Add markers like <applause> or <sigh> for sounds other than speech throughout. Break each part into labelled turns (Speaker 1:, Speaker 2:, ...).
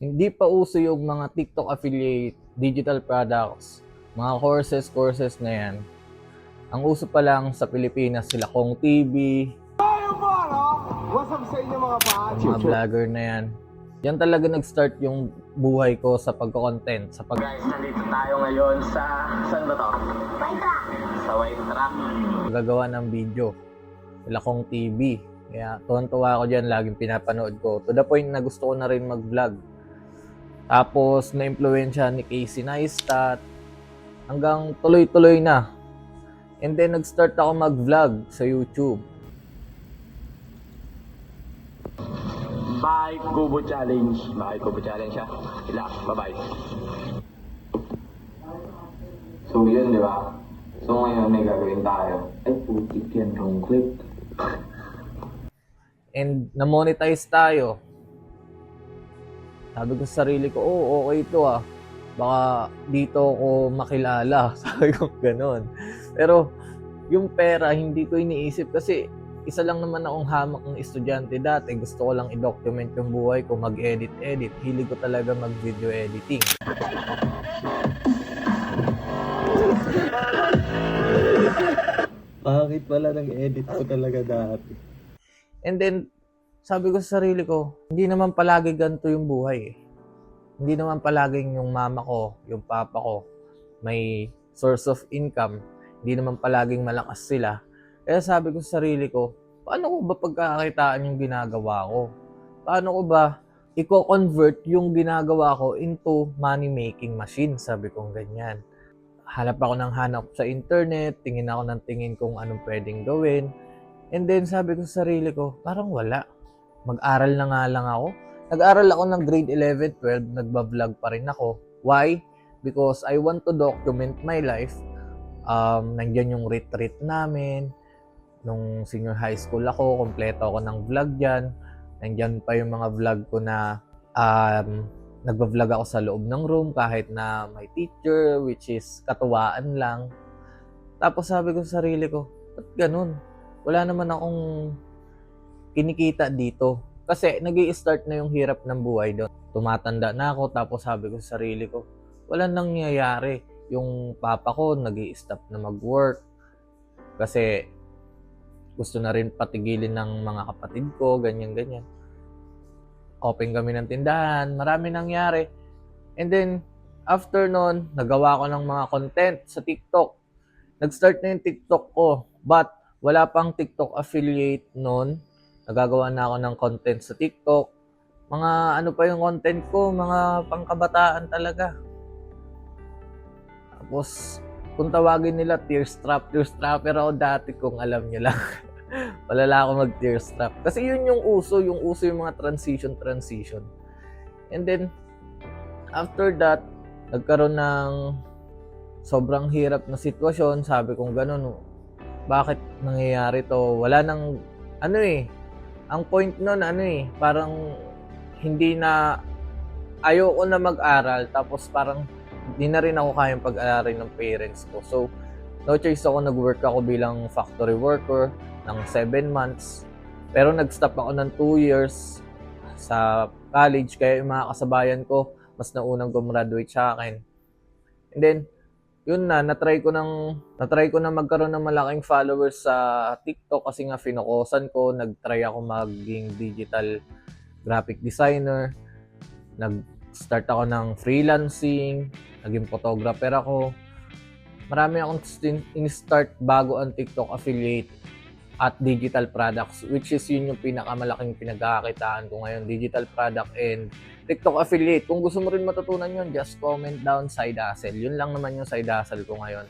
Speaker 1: Hindi pa uso yung mga TikTok affiliate digital products, mga courses, courses na yan. Ang uso pa lang sa Pilipinas sila Kong TV?
Speaker 2: What's up sa inyo mga pacho?
Speaker 1: mga vlogger na yan. Yan talaga nag-start yung buhay ko sa pagko-content, sa pag
Speaker 3: Guys, nandito tayo ngayon sa... Saan ba to? Sa White Rock.
Speaker 1: gagawa ng video. Sila Kong TV. Kaya tuwan-tuwa ako dyan, laging pinapanood ko. To the point na gusto ko na rin mag-vlog. Tapos, na-impluensya ni Casey Neistat. Hanggang tuloy-tuloy na. And then, nag-start ako mag-vlog sa YouTube.
Speaker 3: Bye, Kubo Challenge. Bye, Kubo Challenge ha. Sila, bye-bye.
Speaker 2: So yun, di ba? So ngayon may gagawin tayo. Ay, putik yan, wrong click.
Speaker 1: And na-monetize tayo. Sabi ko sa sarili ko, oh, okay ito ah. Baka dito ako makilala. <laughs> Sabi ko ganon. Pero yung pera, hindi ko iniisip kasi isa lang naman akong hamak ng estudyante dati. Gusto ko lang i-document yung buhay ko, mag-edit-edit. Hilig ko talaga mag-video editing.
Speaker 4: Bakit pala nag-edit ko talaga dati?
Speaker 1: And then, sabi ko sa sarili ko, hindi naman palagi ganito yung buhay eh. Hindi naman palaging yung mama ko, yung papa ko, may source of income. Hindi naman palaging malakas sila. Kaya sabi ko sa sarili ko, paano ko ba pagkakakitaan yung ginagawa ko? Paano ko ba i-convert yung ginagawa ko into money-making machine? Sabi kong ganyan. Hanap ako ng hanap sa internet, tingin ako ng tingin kung anong pwedeng gawin. And then sabi ko sa sarili ko, parang wala. Mag-aral na nga lang ako. Nag-aral ako ng grade 11, 12, nagba-vlog pa rin ako. Why? Because I want to document my life. Um, nandyan yung retreat namin. Nung senior high school ako, kompleto ako ng vlog dyan. Nandyan pa yung mga vlog ko na um, nagba-vlog ako sa loob ng room kahit na may teacher, which is katuwaan lang. Tapos sabi ko sa sarili ko, ba't ganun? wala naman akong kinikita dito. Kasi nag start na yung hirap ng buhay doon. Tumatanda na ako, tapos sabi ko sa sarili ko, wala nangyayari. Yung papa ko nag stop na mag-work. Kasi gusto na rin patigilin ng mga kapatid ko, ganyan-ganyan. Open kami ng tindahan, marami nangyari. And then, after nun, nagawa ko ng mga content sa TikTok. Nag-start na yung TikTok ko. But, wala pang TikTok affiliate noon. Nagagawa na ako ng content sa TikTok. Mga ano pa yung content ko, mga pangkabataan talaga. Tapos, kung tawagin nila tear strap, tear strapper ako dati kung alam nyo lang. <laughs> Palala ako mag tear strap. Kasi yun yung uso, yung uso yung mga transition, transition. And then, after that, nagkaroon ng sobrang hirap na sitwasyon. Sabi kong ganun, bakit nangyayari to? Wala nang, ano eh, ang point nun, ano eh, parang hindi na, ayoko na mag-aral, tapos parang hindi na rin ako kayang pag-aralin ng parents ko. So, no choice ako, nag-work ako bilang factory worker ng 7 months. Pero nag-stop ako ng 2 years sa college, kaya yung mga kasabayan ko, mas naunang gumraduate sa akin. And then, yun na, natry ko ng natry ko na magkaroon ng malaking followers sa TikTok kasi nga finokusan ko, nagtry ako maging digital graphic designer, nag-start ako ng freelancing, naging photographer ako. Marami akong in-start bago ang TikTok affiliate at digital products which is yun yung pinakamalaking pinagkakakitaan ko ngayon, digital product and TikTok affiliate. Kung gusto mo rin matutunan yun, just comment down side hustle. Yun lang naman yung side hustle ko ngayon.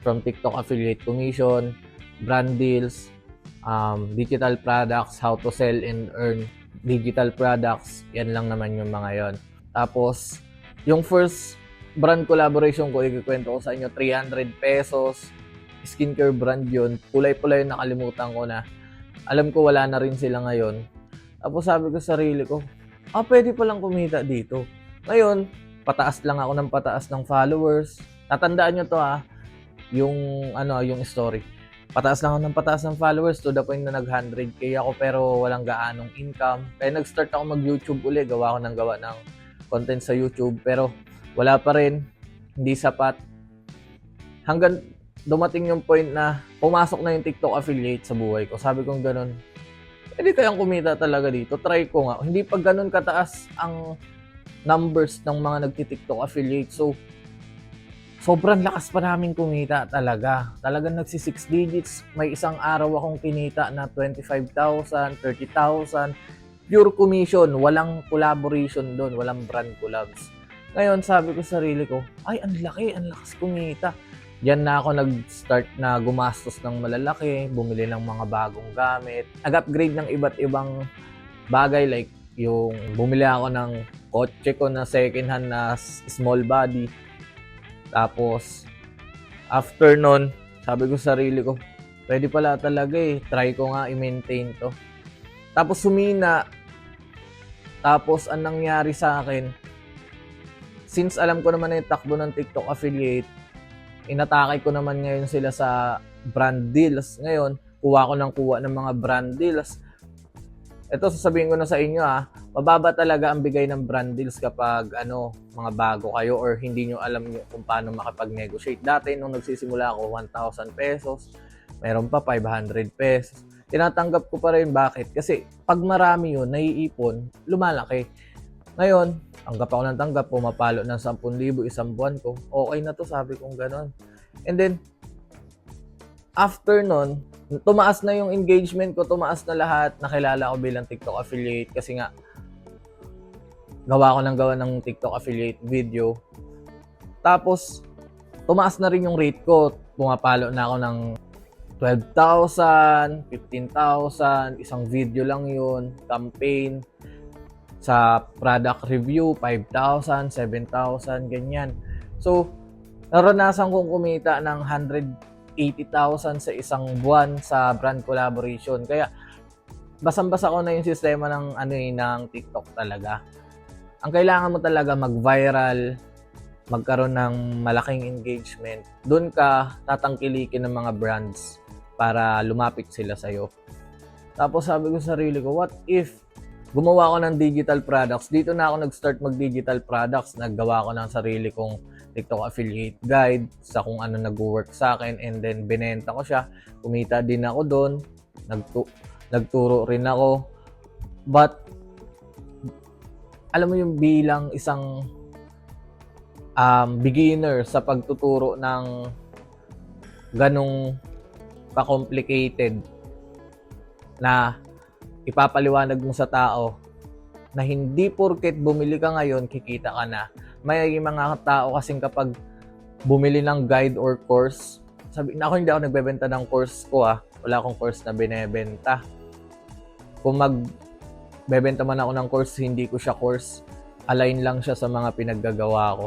Speaker 1: From TikTok affiliate commission, brand deals, um, digital products, how to sell and earn digital products. Yan lang naman yung mga yon. Tapos, yung first brand collaboration ko, ikikwento ko sa inyo, 300 pesos. Skincare brand yun. Kulay-pula yung nakalimutan ko na. Alam ko wala na rin sila ngayon. Tapos sabi ko sa sarili ko, ah, pwede palang kumita dito. Ngayon, pataas lang ako ng pataas ng followers. Tatandaan nyo to ha, yung, ano, yung story. Pataas lang ako ng pataas ng followers to the point na nag 100k ako pero walang gaanong income. Kaya nag-start ako mag-YouTube uli, gawa ko ng gawa ng content sa YouTube pero wala pa rin, hindi sapat. Hanggang dumating yung point na pumasok na yung TikTok affiliate sa buhay ko. Sabi kong ganun, pwede kayang kumita talaga dito. Try ko nga. Hindi pa ganun kataas ang numbers ng mga nagti-TikTok affiliate. So, sobrang lakas pa namin kumita talaga. Talagang nagsi 6 digits. May isang araw akong kinita na 25,000, 30,000. Pure commission. Walang collaboration doon. Walang brand collabs. Ngayon, sabi ko sa sarili ko, ay, ang laki, ang lakas kumita. Diyan na ako nag-start na gumastos ng malalaki, bumili ng mga bagong gamit, nag-upgrade ng iba't ibang bagay like yung bumili ako ng kotse ko na second hand na small body. Tapos, after nun, sabi ko sa sarili ko, pwede pala talaga eh, try ko nga i-maintain to. Tapos sumina, tapos ang nangyari sa akin, since alam ko naman na yung takbo ng TikTok affiliate, inatake ko naman ngayon sila sa brand deals. Ngayon, kuha ko ng kuha ng mga brand deals. Ito, sasabihin ko na sa inyo ah, mababa talaga ang bigay ng brand deals kapag ano, mga bago kayo or hindi nyo alam nyo kung paano makapag-negotiate. Dati nung nagsisimula ako, 1,000 pesos, meron pa 500 pesos. Tinatanggap ko pa rin bakit? Kasi pag marami yun, naiipon, lumalaki. Ngayon, tanggap ako ng tanggap, pumapalo ng 10,000 isang buwan ko. Okay na to, sabi kong ganon. And then, after nun, tumaas na yung engagement ko, tumaas na lahat, nakilala ko bilang TikTok affiliate kasi nga, gawa ko ng gawa ng TikTok affiliate video. Tapos, tumaas na rin yung rate ko. Pumapalo na ako ng 12,000, 15,000, isang video lang yun, campaign. Sa product review, 5,000, 7,000, ganyan. So, naranasan kong kumita ng 180,000 sa isang buwan sa brand collaboration. Kaya, basang-basa ko na yung sistema ng ano eh, ng TikTok talaga. Ang kailangan mo talaga mag-viral, magkaroon ng malaking engagement. Doon ka tatangkilikin ng mga brands para lumapit sila sa'yo. Tapos sabi ko sa sarili ko, what if gumawa ako ng digital products? Dito na ako nag-start mag-digital products. Naggawa ko ng sarili kong TikTok affiliate guide sa kung ano nag-work sa akin and then binenta ko siya. Kumita din ako doon. Nagtu- nagturo rin ako. But alam mo yung bilang isang um, beginner sa pagtuturo ng ganong ka-complicated na ipapaliwanag mo sa tao na hindi porket bumili ka ngayon, kikita ka na. May mga tao kasing kapag bumili ng guide or course, sabi na ako hindi ako nagbebenta ng course ko ah. Wala akong course na binebenta. Kung mag bebenta man ako ng course, hindi ko siya course. Align lang siya sa mga pinaggagawa ko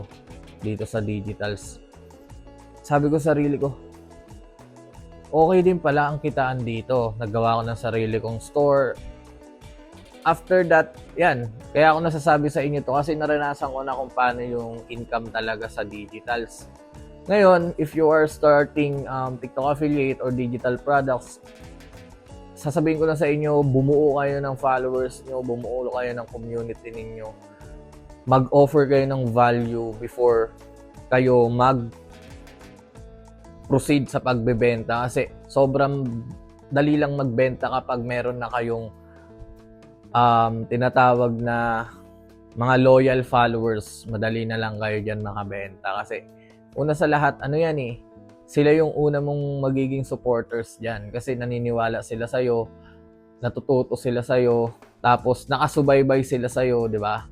Speaker 1: dito sa digitals. Sabi ko sa sarili ko, okay din pala ang kitaan dito. Naggawa ko ng sarili kong store. After that, yan. Kaya ako nasasabi sa inyo to kasi naranasan ko na kung paano yung income talaga sa digitals. Ngayon, if you are starting um, TikTok affiliate or digital products, sasabihin ko na sa inyo, bumuo kayo ng followers nyo, bumuo kayo ng community ninyo. Mag-offer kayo ng value before kayo mag proceed sa pagbebenta kasi sobrang dali lang magbenta kapag meron na kayong um, tinatawag na mga loyal followers. Madali na lang kayo dyan makabenta kasi una sa lahat, ano yan eh, sila yung una mong magiging supporters dyan kasi naniniwala sila sa'yo, natututo sila sa'yo, tapos nakasubaybay sila sa'yo, di ba?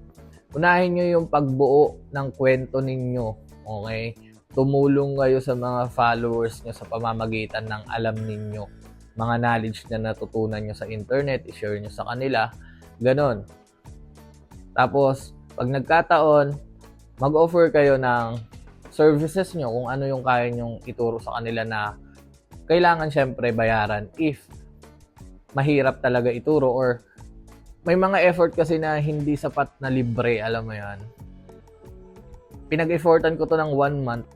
Speaker 1: Unahin nyo yung pagbuo ng kwento ninyo, okay? Tumulong kayo sa mga followers nyo sa pamamagitan ng alam ninyo, mga knowledge na natutunan nyo sa internet, i-share nyo sa kanila, ganon. Tapos, pag nagkataon, mag-offer kayo ng services nyo kung ano yung kaya nyong ituro sa kanila na kailangan syempre bayaran if mahirap talaga ituro or may mga effort kasi na hindi sapat na libre, alam mo yan. Pinag-effortan ko to ng one month,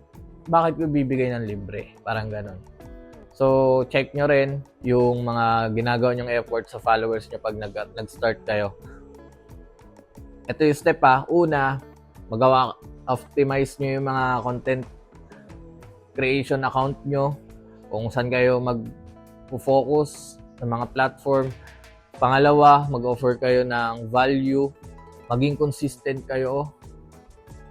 Speaker 1: bakit ko bibigay ng libre? Parang ganon. So, check nyo rin yung mga ginagawa nyong effort sa followers nyo pag nag- nag-start kayo. ito yung step ha. Una, magawa, optimize nyo yung mga content creation account nyo. Kung saan kayo mag-focus ng mga platform. Pangalawa, mag-offer kayo ng value. Maging consistent kayo.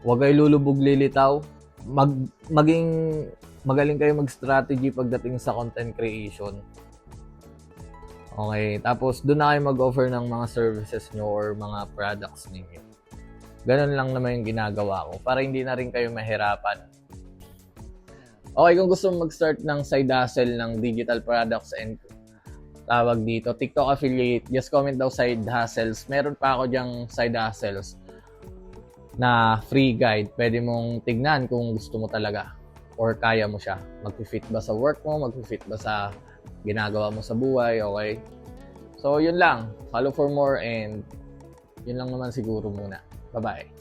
Speaker 1: Huwag kayo lulubog lilitaw. Mag, maging magaling kayo mag-strategy pagdating sa content creation. Okay, tapos doon na kayo mag-offer ng mga services nyo or mga products ninyo. Ganun lang naman yung ginagawa ko para hindi na rin kayo mahirapan. Okay, kung gusto mo mag-start ng side hustle ng digital products and tawag dito, TikTok affiliate, just comment daw side hustles. Meron pa ako diyang side hustles na free guide. Pwede mong tignan kung gusto mo talaga or kaya mo siya. Mag-fit ba sa work mo? Mag-fit ba sa ginagawa mo sa buhay? Okay? So, yun lang. Follow for more and yun lang naman siguro muna. Bye-bye.